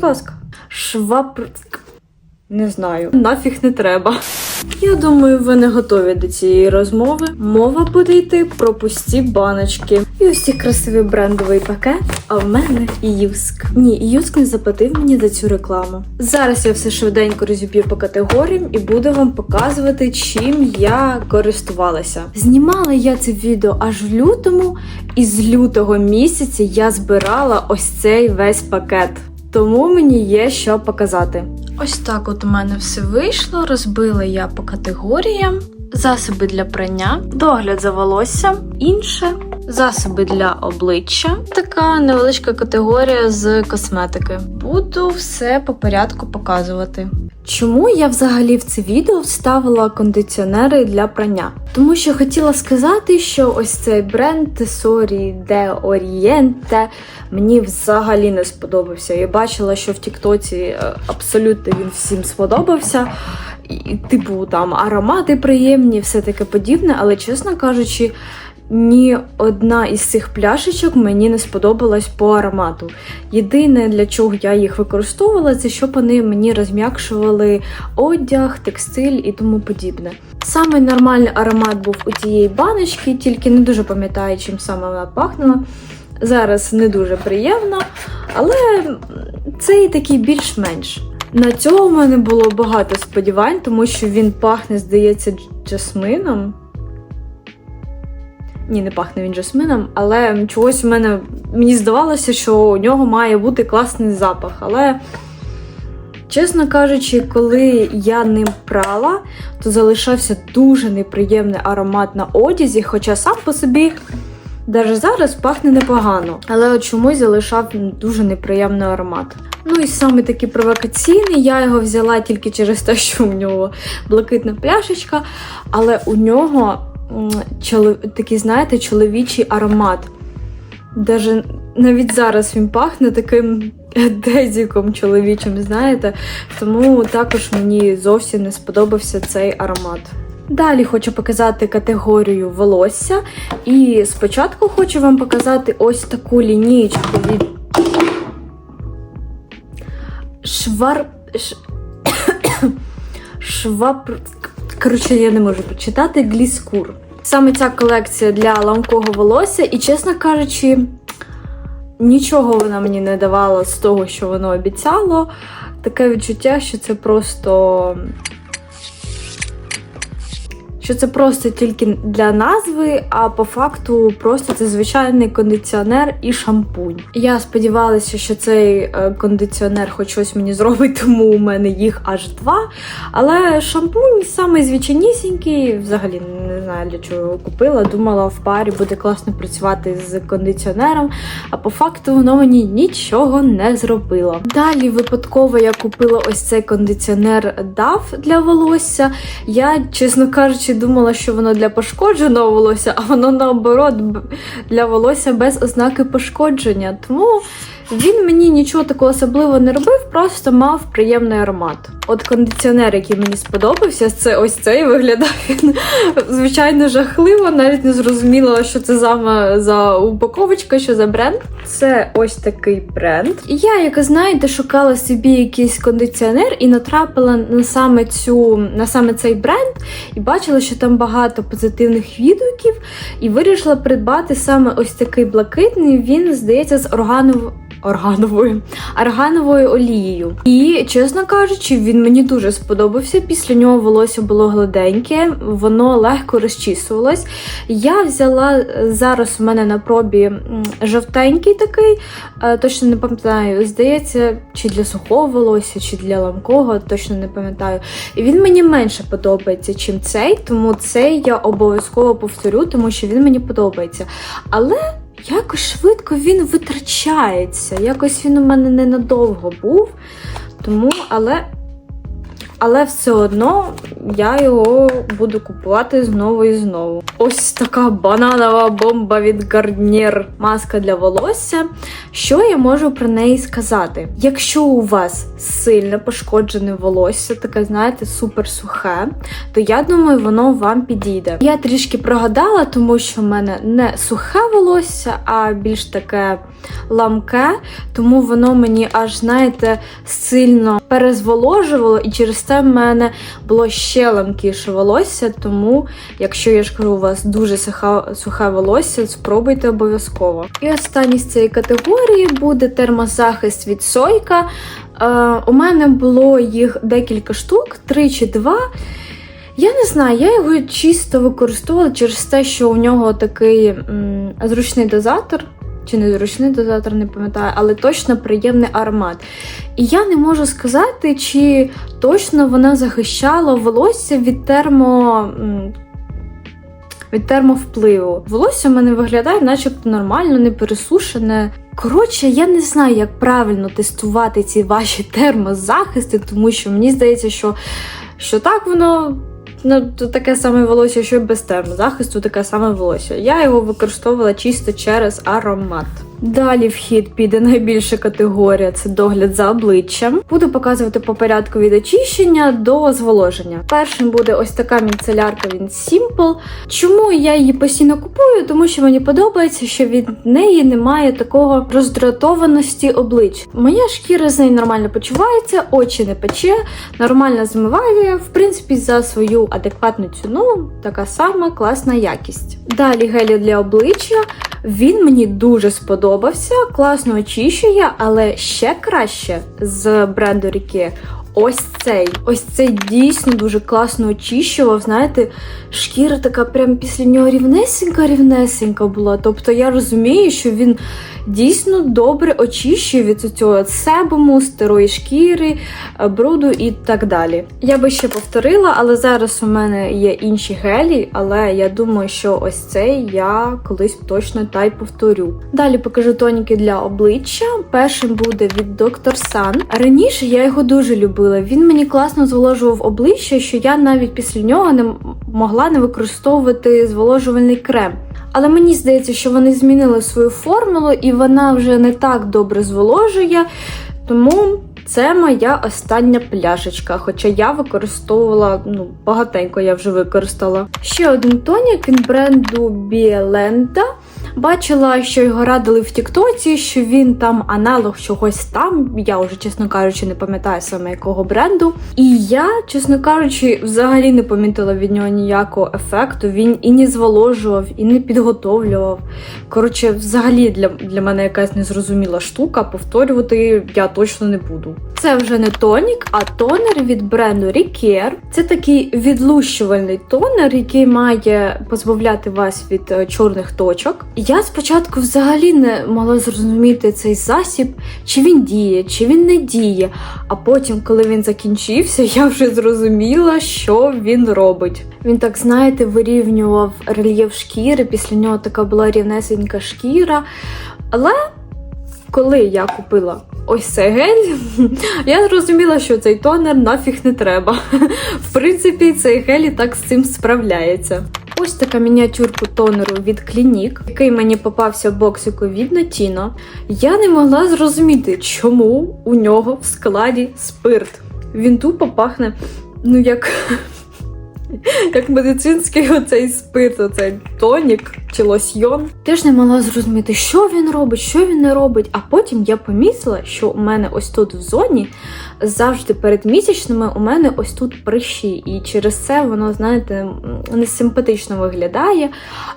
будь ласка. Швабр... Не знаю. Нафіг не треба. Я думаю, ви не готові до цієї розмови. Мова буде йти про пусті баночки. І ось цей красивий брендовий пакет, а в мене Юск. Ні, Юск не заплатив мені за цю рекламу. Зараз я все швиденько розіб'ю по категоріям і буду вам показувати, чим я користувалася. Знімала я це відео аж в лютому, і з лютого місяця я збирала ось цей весь пакет. Тому мені є що показати. Ось так от у мене все вийшло. Розбила я по категоріям. Засоби для прання, догляд за волоссям, інше, засоби для обличчя. Така невеличка категорія з косметики. Буду все по порядку показувати. Чому я взагалі в це відео вставила кондиціонери для прання? Тому що хотіла сказати, що ось цей бренд Tesori de Oriente мені взагалі не сподобався. Я бачила, що в Тіктоці е, абсолютно він всім сподобався. І, типу, там аромати приємні, все таке подібне, але чесно кажучи. Ні одна із цих пляшечок мені не сподобалась по аромату. Єдине, для чого я їх використовувала, це щоб вони мені розм'якшували одяг, текстиль і тому подібне. Самий нормальний аромат був у тієї баночки, тільки не дуже пам'ятаю, чим саме вона пахнула. Зараз не дуже приємно, але цей такий більш-менш. На цього в мене було багато сподівань, тому що він пахне, здається, джасмином. Ні, не пахне він жасмином, але чогось в мене мені здавалося, що у нього має бути класний запах. Але, чесно кажучи, коли я ним прала, то залишався дуже неприємний аромат на одязі, хоча сам по собі. Навіть зараз пахне непогано, але чомусь залишав дуже неприємний аромат. Ну і саме такий провокаційний, я його взяла тільки через те, що у нього блакитна пляшечка, але у нього. Такий, знаєте, чоловічий аромат. Даже навіть зараз він пахне таким дезіком чоловічим, знаєте. Тому також мені зовсім не сподобався цей аромат. Далі хочу показати категорію волосся. І спочатку хочу вам показати ось таку лінієчку від Швар. Ш... Коротше, я не можу прочитати гліскур. Саме ця колекція для ламкого волосся, і, чесно кажучи, нічого вона мені не давала з того, що воно обіцяло. Таке відчуття, що це просто. Що це просто тільки для назви, а по факту просто це звичайний кондиціонер і шампунь. Я сподівалася, що цей е, кондиціонер хоч щось мені зробить, тому у мене їх аж два. Але шампунь самий звичайнісінький, взагалі не знаю для чого його купила. Думала, в парі буде класно працювати з кондиціонером, а по факту воно мені нічого не зробило. Далі випадково я купила ось цей кондиціонер DAF для волосся. Я, чесно кажучи, думала, що воно для пошкодженого волосся, а воно наоборот для волосся без ознаки пошкодження. Тому він мені нічого такого особливого не робив, просто мав приємний аромат. От кондиціонер, який мені сподобався, це ось цей виглядає він, звичайно жахливо. Навіть не зрозуміла, що це саме за упаковочка, що за бренд. Це ось такий бренд. І я, як знаєте, шукала собі якийсь кондиціонер і натрапила на саме цю на саме цей бренд, і бачила, що там багато позитивних відгуків, і вирішила придбати саме ось такий блакитний. Він здається з органов... Органовою аргановою олією. І, чесно кажучи, він мені дуже сподобався. Після нього волосся було гладеньке, воно легко розчісувалось. Я взяла е, зараз у мене на пробі жовтенький такий, е, точно не пам'ятаю, здається, чи для сухого волосся, чи для ламкого, точно не пам'ятаю. І він мені менше подобається, чим цей, тому цей я обов'язково повторю, тому що він мені подобається. Але. Якось швидко він витрачається. Якось він у мене ненадовго був. Тому, але але все одно я його буду купувати знову і знову. Ось така бананова бомба від Garnier маска для волосся. Що я можу про неї сказати? Якщо у вас сильно пошкоджене волосся, таке, знаєте, супер сухе, то я думаю, воно вам підійде. Я трішки прогадала, тому що в мене не сухе волосся, а більш таке ламке, тому воно мені аж, знаєте, сильно перезволожувало, і через це в мене було ще ламкіше волосся. Тому, якщо я ж кажу, у вас дуже сухе, сухе волосся, спробуйте обов'язково. І останній з цієї категорії буде термозахист від Сойка. Е, у мене було їх декілька штук, три чи два. Я не знаю, я його чисто використовувала через те, що у нього такий м, зручний дозатор. Чи не зручний дозатор, не пам'ятаю, але точно приємний аромат. І я не можу сказати, чи точно вона захищала волосся від термо. Від термовпливу. Волосся в мене виглядає, начебто нормально, не пересушене. Коротше, я не знаю, як правильно тестувати ці ваші термозахисти, тому що мені здається, що, що так воно ну, то таке саме волосся, що без термозахисту, таке саме волосся. Я його використовувала чисто через аромат. Далі в хід піде найбільша категорія це догляд за обличчям. Буду показувати по порядку від очищення до зволоження. Першим буде ось така міцелярка він Simple. Чому я її постійно купую? Тому що мені подобається, що від неї немає такого роздратованості обличчя. Моя шкіра з нею нормально почувається, очі не пече, нормально змиває. В принципі, за свою адекватну ціну така сама класна якість. Далі гелі для обличчя. Він мені дуже сподобався, класно очищує, але ще краще з бренду Ріки. Ось цей. Ось цей дійсно дуже класно очищував. Знаєте, шкіра така прям після нього рівнесенька-рівнесенька була. Тобто я розумію, що він дійсно добре очищує від цього себуму, старої шкіри, е, бруду і так далі. Я би ще повторила, але зараз у мене є інші гелі, але я думаю, що ось цей я колись точно та й повторю. Далі покажу тоніки для обличчя. Першим буде від Dr. Sun. Раніше я його дуже любила. Він мені класно зволожував обличчя, що я навіть після нього не могла не використовувати зволожувальний крем. Але мені здається, що вони змінили свою формулу і вона вже не так добре зволожує. Тому це моя остання пляшечка. Хоча я використовувала ну, багатенько я вже використала. Ще один тонік він бренду Біелента. Бачила, що його радили в Тіктоці, що він там аналог чогось там. Я вже, чесно кажучи, не пам'ятаю саме якого бренду. І я, чесно кажучи, взагалі не помітила від нього ніякого ефекту. Він і не зволожував, і не підготовлював. Коротше, взагалі для, для мене якась незрозуміла штука. Повторювати я точно не буду. Це вже не тонік, а тонер від бренду Ricare. Це такий відлущувальний тонер, який має позбавляти вас від е, чорних точок. Я спочатку взагалі не могла зрозуміти цей засіб, чи він діє, чи він не діє. А потім, коли він закінчився, я вже зрозуміла, що він робить. Він так, знаєте, вирівнював рельєф шкіри, після нього така була рівнесенька шкіра. Але коли я купила ось цей гель, я зрозуміла, що цей тонер нафіг не треба. В принципі, цей гель і так з цим справляється. Ось така мініатюрка тонеру від Clinique, який мені попався в боксику від Notino. Я не могла зрозуміти, чому у нього в складі спирт. Він тупо пахне, ну як. Як медицинський оцей спирт, оцей тонік чи лосьйон. Теж не могла зрозуміти, що він робить, що він не робить. А потім я помітила, що у мене ось тут в зоні завжди перед місячними у мене ось тут прищі. І через це воно, знаєте, не симпатично виглядає.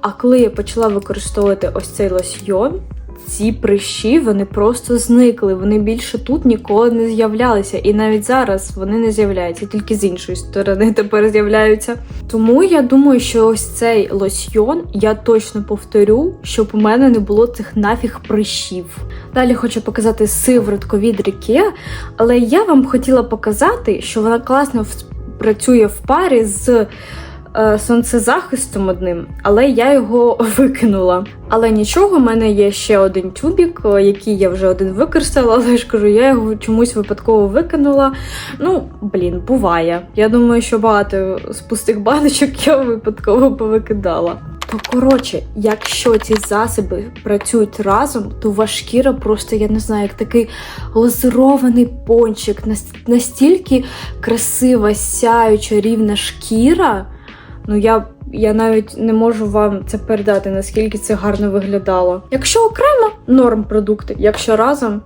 А коли я почала використовувати ось цей лосьйон, ці прищі вони просто зникли. Вони більше тут ніколи не з'являлися. І навіть зараз вони не з'являються, тільки з іншої сторони тепер з'являються. Тому я думаю, що ось цей лосьйон я точно повторю, щоб у мене не було цих нафіг прищів. Далі хочу показати сиворотку від Ріке, але я вам хотіла показати, що вона класно працює в парі з. Е, сонцезахистом одним, але я його викинула. Але нічого, в мене є ще один тюбік, е, який я вже один використала, але ж кажу, я його чомусь випадково викинула. Ну, блін, буває. Я думаю, що багато з пустих баночок я випадково повикидала. То коротше, якщо ці засоби працюють разом, то ваша шкіра просто, я не знаю, як такий глазурований пончик, настільки красива, сяюча, рівна шкіра. Ну я, я навіть не можу вам це передати, наскільки це гарно виглядало. Якщо окремо норм продукти, якщо разом,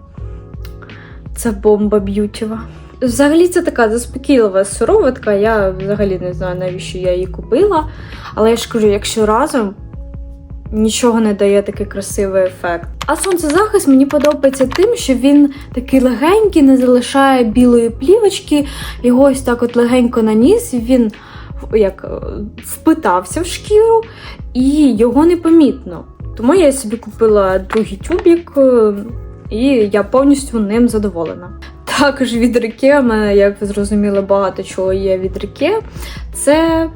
це бомба б'ютєва. Взагалі це така заспокійлива сироватка. Я взагалі не знаю, навіщо я її купила. Але я ж кажу, якщо разом нічого не дає такий красивий ефект. А сонцезахист мені подобається тим, що він такий легенький, не залишає білої плівочки. Його ось так от легенько наніс, він як е, впитався в шкіру, і його непомітно. Тому я собі купила другий тюбік, е, і я повністю ним задоволена. Також від в мене, як ви зрозуміли, багато чого є від. Це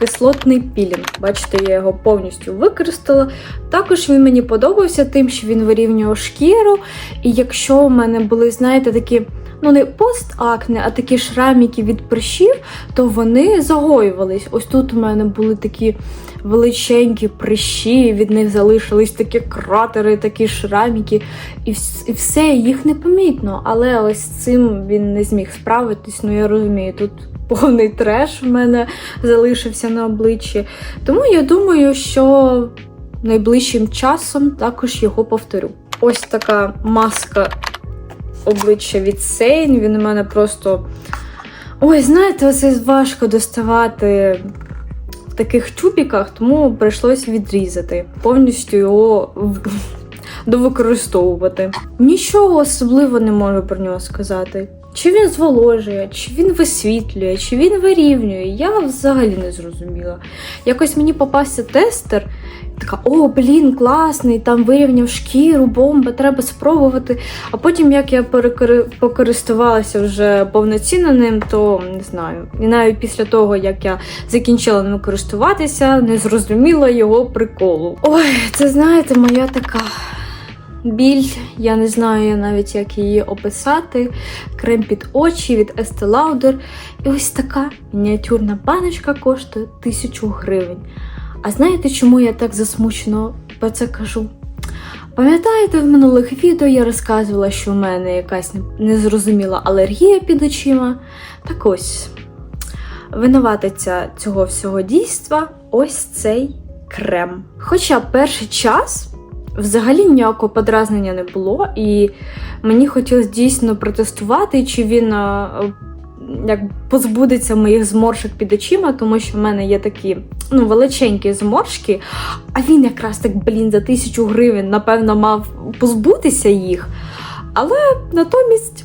кислотний пілінг. Бачите, я його повністю використала. Також він мені подобався тим, що він вирівнював шкіру. І якщо у мене були, знаєте, такі, ну не постакне, а такі шраміки від прищів, то вони загоювались. Ось тут у мене були такі величенькі прищі, від них залишились такі кратери, такі шраміки, і, все, їх непомітно. Але ось цим він не зміг справитись. Ну я розумію, тут повний треш в мене залишився на обличчі. Тому я думаю, що найближчим часом також його повторю. Ось така маска обличчя від Сейн. Він у мене просто. Ой, знаєте, оце важко доставати в таких тюбіках, тому прийшлось відрізати. Повністю його довикористовувати. Нічого особливо не можу про нього сказати. Чи він зволожує, чи він висвітлює, чи він вирівнює, я взагалі не зрозуміла. Якось мені попався тестер, така, о, блін, класний, там вирівняв шкіру, бомба, треба спробувати. А потім, як я покористувалася вже повноцінно ним, то не знаю. І навіть після того, як я закінчила ним користуватися, не зрозуміла його приколу. Ой, це знаєте, моя така. Біль, я не знаю навіть, як її описати. Крем під очі від Estee Lauder. І ось така мініатюрна баночка коштує тисячу гривень. А знаєте, чому я так засмучено про це кажу? Пам'ятаєте, в минулих відео я розказувала, що в мене якась незрозуміла алергія під очима. Так ось, винуватиця цього всього дійства ось цей крем. Хоча перший час взагалі ніякого подразнення не було, і мені хотілося дійсно протестувати, чи він як позбудеться моїх зморшок під очима, тому що в мене є такі ну, величенькі зморшки, а він якраз так, блін, за тисячу гривень, напевно, мав позбутися їх. Але натомість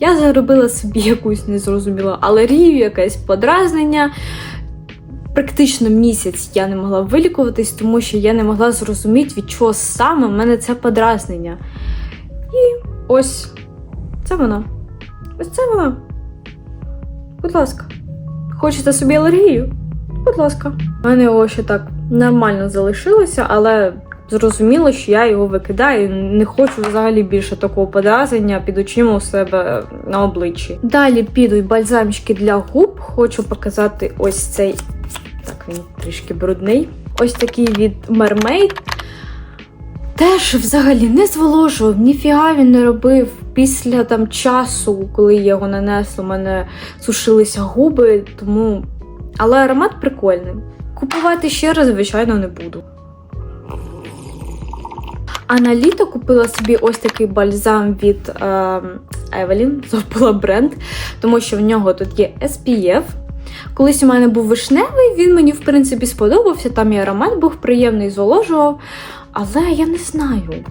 я заробила собі якусь незрозумілу алергію, якесь подразнення. Практично місяць я не могла вилікуватись, тому що я не могла зрозуміти, від чого саме в мене це подразнення. І ось це воно. Ось це воно. Будь ласка. Хочете собі алергію? Будь ласка. У мене його ще так нормально залишилося, але зрозуміло, що я його викидаю. Не хочу взагалі більше такого подразнення під очима у себе на обличчі. Далі підуть бальзамчики для губ. Хочу показати ось цей. Він трішки брудний. Ось такий від Mermaid. Теж взагалі не зволожував, ніфіга він не робив. Після там часу, коли я його нанесла, у мене сушилися губи, тому. Але аромат прикольний. Купувати ще раз, звичайно, не буду. А на літо купила собі ось такий бальзам від е, Evelyn, забула бренд, тому що в нього тут є SPF. Колись у мене був вишневий, він мені в принципі сподобався, там і аромат був приємний, зволожував. Але я не знаю.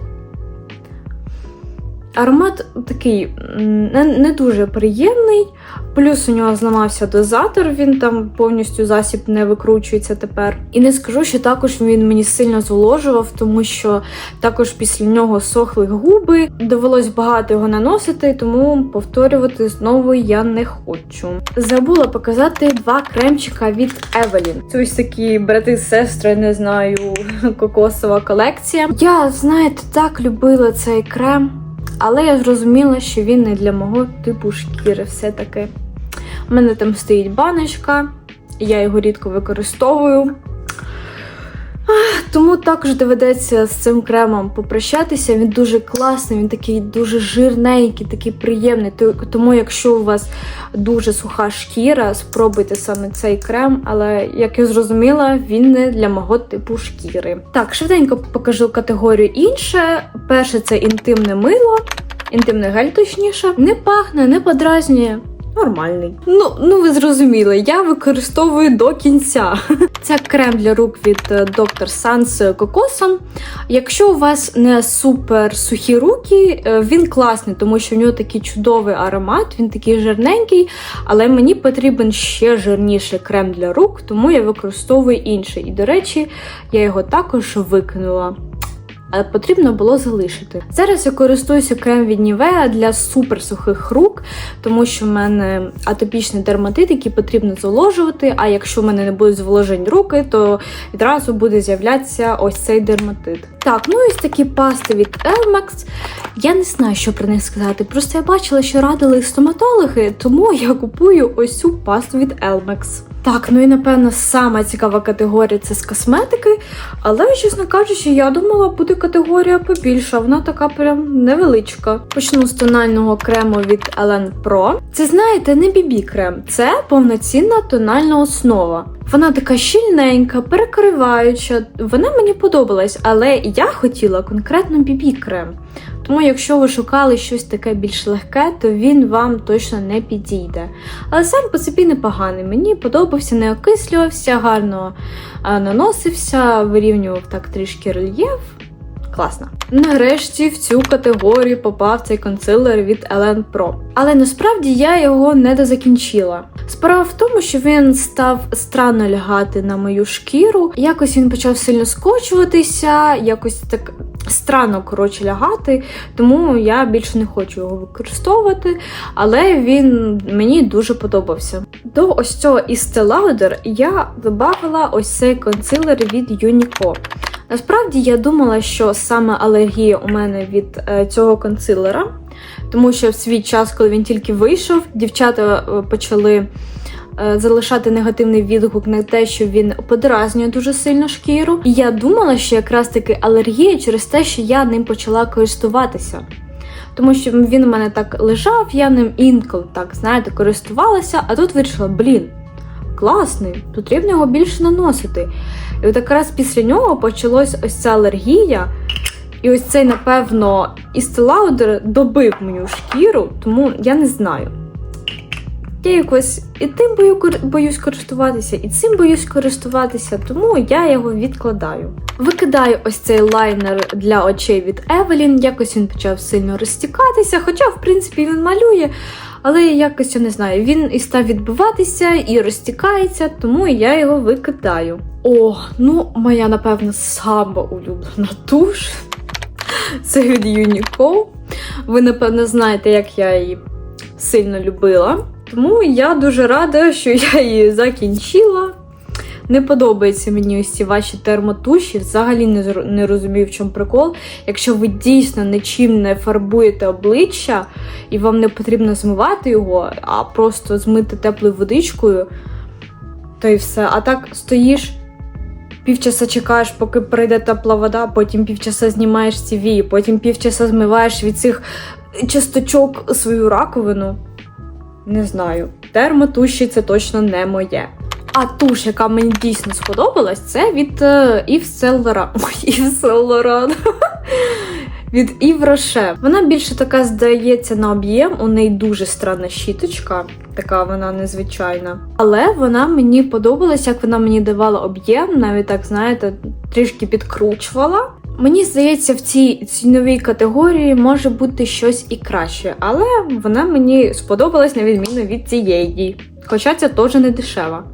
Аромат такий не, не дуже приємний. Плюс у нього зламався дозатор, він там повністю засіб не викручується тепер. І не скажу, що також він мені сильно зволожував, тому що також після нього сохли губи. Довелось багато його наносити, тому повторювати знову я не хочу. Забула показати два кремчика від Evelyn. Це ось такі брати-сестри, не знаю, кокосова колекція. Я, знаєте, так любила цей крем, але я зрозуміла, що він не для мого типу шкіри все-таки. У мене там стоїть баночка, я його рідко використовую. Тому також доведеться з цим кремом попрощатися. Він дуже класний, він такий дуже жирненький, такий приємний. Тому, якщо у вас дуже суха шкіра, спробуйте саме цей крем. Але як я зрозуміла, він не для мого типу шкіри. Так, швиденько покажу категорію інше. Перше це інтимне мило, інтимний гель, точніше. Не пахне, не подразнює. Нормальний. Ну, ну ви зрозуміли, я використовую до кінця. Це крем для рук від е, Dr. Sun з кокосом. Якщо у вас не супер сухі руки, е, він класний, тому що в нього такий чудовий аромат, він такий жирненький, але мені потрібен ще жирніший крем для рук, тому я використовую інший. І, до речі, я його також викинула. Потрібно було залишити. Зараз я користуюся крем від Nivea для суперсухих рук, тому що в мене атопічний дерматит, який потрібно зволожувати. А якщо в мене не будуть зволожені руки, то відразу буде з'являтися ось цей дерматит. Так, ну ось такі пасти від Elmex. Я не знаю, що про них сказати. Просто я бачила, що радили стоматологи, тому я купую ось цю пасту від Elmex. Так, ну і напевно сама цікава категорія це з косметики. Але, чесно кажучи, я думала, буде категорія побільша, вона така прям невеличка. Почну з тонального крему від Ellen Pro. Це знаєте, не бібі крем, це повноцінна тональна основа. Вона така щільненька, перекриваюча. Вона мені подобалась, але я хотіла конкретно бібі крем. Тому, якщо ви шукали щось таке більш легке, то він вам точно не підійде. Але сам по собі непоганий. Мені подобався, не окислювався, гарно наносився, вирівнював так трішки рельєф. Класно. Нарешті в цю категорію попав цей консилер від Ellen Pro. Але насправді я його не дозакінчила. Справа в тому, що він став странно лягати на мою шкіру. Якось він почав сильно скочуватися, якось так странно коротше лягати, тому я більше не хочу його використовувати. Але він мені дуже подобався. До ось цього Estee Lauder я додавала ось цей консилер від Uniqlo. Насправді я думала, що саме алергія у мене від е, цього консилера, тому що в свій час, коли він тільки вийшов, дівчата е, почали залишати негативний відгук на те, що він подразнює дуже сильно шкіру. І я думала, що якраз таки алергія через те, що я ним почала користуватися. Тому що він у мене так лежав, я ним інколи так, знаєте, користувалася, а тут вирішила, блін, класний, потрібно його більше наносити. І от якраз після нього почалась ось ця алергія. І ось цей, напевно, Lauder добив мою шкіру, тому я не знаю. Я якось і тим бою, боюсь користуватися, і цим боюсь користуватися, тому я його відкладаю. Викидаю ось цей лайнер для очей від Evelyn, якось він почав сильно розтікатися, хоча, в принципі, він малює, але якось я не знаю, він і став відбиватися, і розтікається, тому я його викидаю. О, ну, моя, напевно, сама улюблена туш. Це від Uniqlo. Ви, напевно, знаєте, як я її сильно любила. Тому я дуже рада, що я її закінчила. Не подобаються мені ось ці ваші термотуші. Взагалі не, не розумію, в чому прикол. Якщо ви дійсно нічим не фарбуєте обличчя і вам не потрібно змивати його, а просто змити теплою водичкою, то і все. А так стоїш, півчаса чекаєш, поки прийде тепла вода, потім півчаса знімаєш ці вії, потім півчаса змиваєш від цих часточок свою раковину. Не знаю. Термотуші це точно не моє. А туш, яка мені дійсно сподобалась, це від е, Saint Laurent. Від Yves Rocher. Вона більше така здається на об'єм. У неї дуже странна щіточка, така вона незвичайна. Але вона мені подобалась, як вона мені давала об'єм, навіть так, знаєте, трішки підкручувала. Мені здається, в цій ціновій категорії може бути щось і краще, але вона мені сподобалась на відміну від цієї. Хоча це теж не дешева.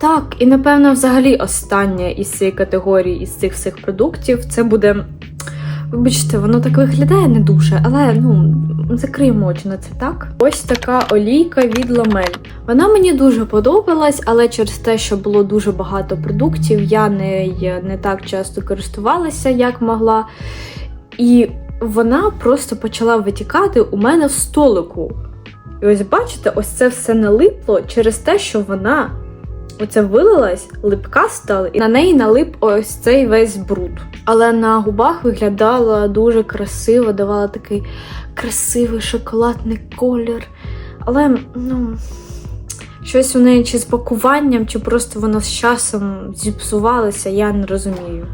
Так, і напевно, взагалі остання із цієї категорії, із цих всіх продуктів, це буде. Вибачте, воно так виглядає не дуже, але ну закриємо очі на це так. Ось така олійка від Ламель. Вона мені дуже подобалась, але через те, що було дуже багато продуктів, я нею не так часто користувалася, як могла. І вона просто почала витікати у мене в столику. І ось бачите, ось це все налипло через те, що вона оце вилилась, липка стала, і на неї налип ось цей весь бруд. Але на губах виглядала дуже красиво, давала такий красивий шоколадний колір. Але, ну, щось у неї чи з пакуванням, чи просто воно з часом зіпсувалася, я не розумію.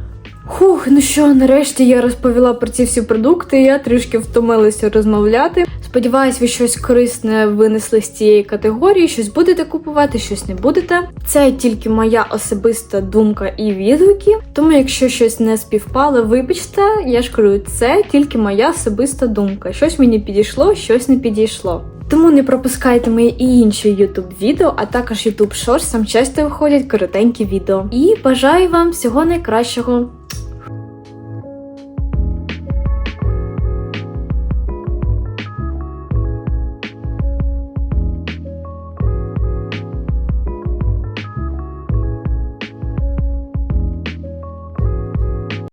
Хух, ну що, нарешті я розповіла про ці всі продукти. Я трішки втомилася розмовляти. Сподіваюсь, ви щось корисне винесли з цієї категорії. Щось будете купувати, щось не будете. Це тільки моя особиста думка і відгуки. Тому, якщо щось не співпало, вибачте, я ж кажу, це тільки моя особиста думка. Щось мені підійшло, щось не підійшло. Тому не пропускайте мої і інші YouTube відео, а також YouTube Shorts, там часто виходять коротенькі відео. І бажаю вам всього найкращого.